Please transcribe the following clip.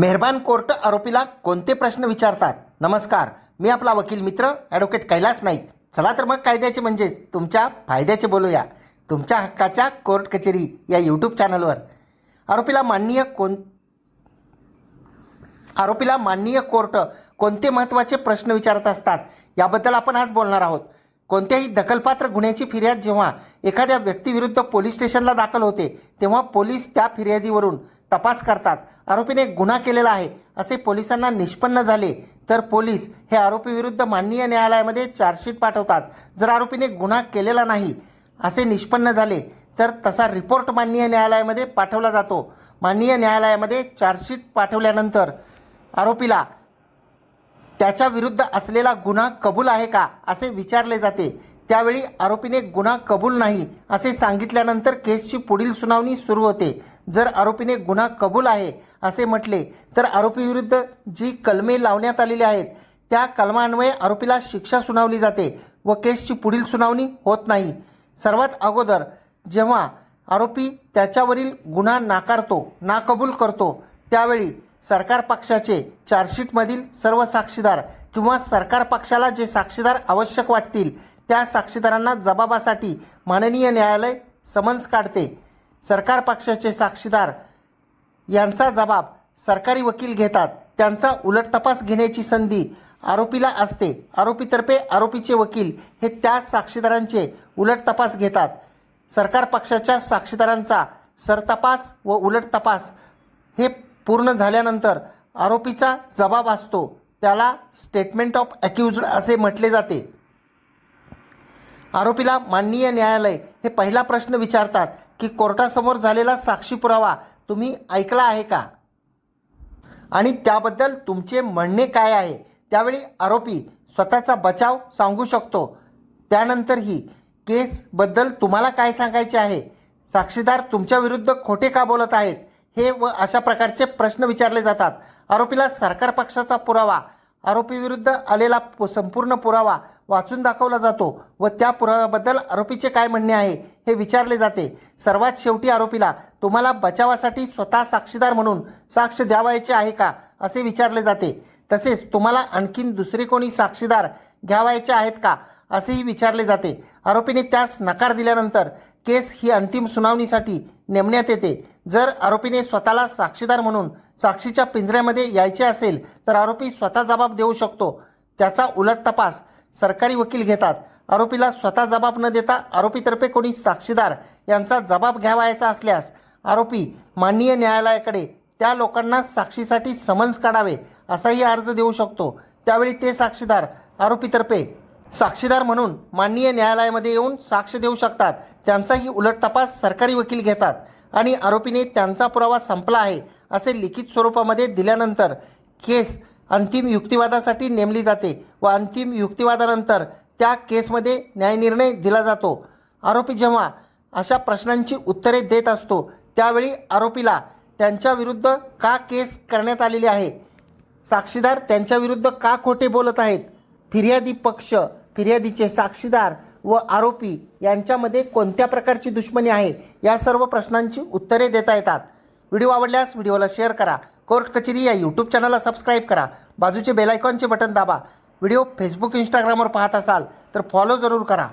मेहरबान कोर्ट आरोपीला कोणते प्रश्न विचारतात? नमस्कार मी आपला वकील मित्र ॲडव्होकेट कैलास नाईक. चला तर मग कायद्याचे म्हणजेच तुमच्या फायद्याचे बोलूया. तुमच्या हक्काच्या कोर्ट कचेरी या यूट्यूब चॅनलवर आरोपीला माननीय कोण आरोपीला माननीय कोर्ट कोणते महत्त्वाचे प्रश्न विचारत असतात? याबद्दल आपण आज बोलणार आहोत. कोणत्याही दखलपात्र गुन्ह्याची फिर्याद जेव्हा एखाद्या व्यक्तीविरुद्ध पोलीस स्टेशनला दाखल होते तेव्हा पोलीस त्या फिर्यादीवरून तपास करतात. आरोपीने गुन्हा केलेला आहे असे पोलिसांना निष्पन्न झाले तर पोलीस हे आरोपीविरुद्ध माननीय न्यायालयामध्ये चार्जशीट पाठवतात. जर आरोपीने गुन्हा केलेला नाही असे निष्पन्न झाले तर तसा रिपोर्ट माननीय न्यायालयामध्ये पाठवला जातो. माननीय न्यायालयामध्ये चार्जशीट पाठवल्यानंतर आरोपीला त्याच्या विरुद्ध असलेला गुन्हा कबूल आहे का असे विचारले जाते. त्यावेळी आरोपीने गुन्हा कबूल नाही असे सांगितल्यानंतर केसची पुढील सुनावणी सुरू होते. जर आरोपीने गुन्हा कबूल आहे असे म्हटले तर आरोपीविरुद्ध जी कलमे लावण्यात आलेली आहेत त्या कलमान्वये आरोपीला शिक्षा सुनावली जाते व केसची पुढील सुनावणी होत नाही. सर्वात अगोदर जेव्हा आरोपी त्याच्यावरील गुन्हा नाकारतो नाकबूल करतो त्यावेळी सरकार पक्षाचे चार्जशीटमधील सर्व साक्षीदार किंवा सरकार पक्षाला जे साक्षीदार आवश्यक वाटतील त्या साक्षीदारांना जबाबासाठी माननीय न्यायालय समन्स काढते. सरकार पक्षाचे साक्षीदार यांचा जबाब सरकारी वकील घेतात. त्यांचा उलट तपास घेण्याची संधी आरोपीला असते. आरोपीतर्फे आरोपीचे वकील हे त्या साक्षीदारांचे उलट तपास घेतात. सरकार पक्षाच्या साक्षीदारांचा सरतपास व उलट तपास हे पूर्ण झाल्यानंतर आरोपीचा जबाब असतो. त्याला स्टेटमेंट ऑफ अक्युज्ड असे म्हटले जाते. आरोपीला माननीय न्यायालय हे पहिला प्रश्न विचारतात की कोर्टासमोर झालेला साक्षी पुरावा तुम्ही ऐकला आहे का? आणि त्याबद्दल तुमचे म्हणणे काय आहे? त्यावेळी आरोपी स्वतःचा बचाव सांगू शकतो. त्यानंतरही केसबद्दल तुम्हाला काय सांगायचे आहे? साक्षीदार तुमच्या विरुद्ध खोटे का बोलत आहेत? हे व अशा प्रकारचे प्रश्न विचारले जातात. आरोपीला सरकार पक्षाचा पुरावा आरोपीविरुद्ध आलेला संपूर्ण पुरावा वाचून दाखवला जातो व त्या पुराव्याबद्दल आरोपीचे काय म्हणणे आहे हे विचारले जाते. सर्वात शेवटी आरोपीला तुम्हाला बचावासाठी स्वतः साक्षीदार म्हणून साक्ष द्यावायचे आहे का? असे विचारले जाते. तसेच तुम्हाला आणखीन दुसरे कोणी साक्षीदार घ्यावायचे आहेत का? असेही विचारले जाते. आरोपीने त्यास नकार दिल्यानंतर केस ही अंतिम सुनावणीसाठी नेमण्यात येते. जर आरोपीने स्वतःला साक्षीदार म्हणून साक्षीच्या पिंजऱ्यामध्ये यायचे असेल तर आरोपी स्वतः जबाब देऊ शकतो. त्याचा उलट तपास सरकारी वकील घेतात. आरोपीला स्वतः जबाब न देता आरोपीतर्फे कोणी साक्षीदार यांचा जबाब घ्यावायचा असल्यास आरोपी माननीय न्यायालयाकडे त्या लोकांना साक्षीसाठी समन्स काढावे असाही अर्ज देऊ शकतो. त्यावेळी ते साक्षीदार आरोपीतर्फे साक्षीदार म्हणून माननीय न्यायालयामध्ये येऊन साक्ष देऊ शकतात. त्यांचाही उलट तपास सरकारी वकील घेतात आणि आरोपीने त्यांचा पुरावा संपला आहे असे लिखित स्वरूपामध्ये दिल्यानंतर केस अंतिम युक्तिवादासाठी नेमली जाते व अंतिम युक्तिवादानंतर त्या केसमध्ये न्यायनिर्णय दिला जातो. आरोपी जेव्हा अशा प्रश्नांची उत्तरे देत असतो त्यावेळी आरोपीला त्यांच्याविरुद्ध का केस करण्यात आलेली आहे? साक्षीदार त्यांच्या विरुद्ध का खोटे बोलत आहेत? फिर्यादी पक्ष फिर्यादीचे साक्षीदार व आरोपी यांच्यामध्ये कोणत्या प्रकारची दुश्मनी आहे? या सर्व प्रश्नांची उत्तरे देता येतात. व्हिडिओ आवडल्यास व्हिडिओला शेअर करा. कोर्ट कचेरी या यूट्यूब चॅनलला सबस्क्राईब करा. बाजूचे बेलायकॉनचे बटन दाबा. व्हिडिओ फेसबुक इंस्टाग्रामवर पाहत असाल तर फॉलो जरूर करा.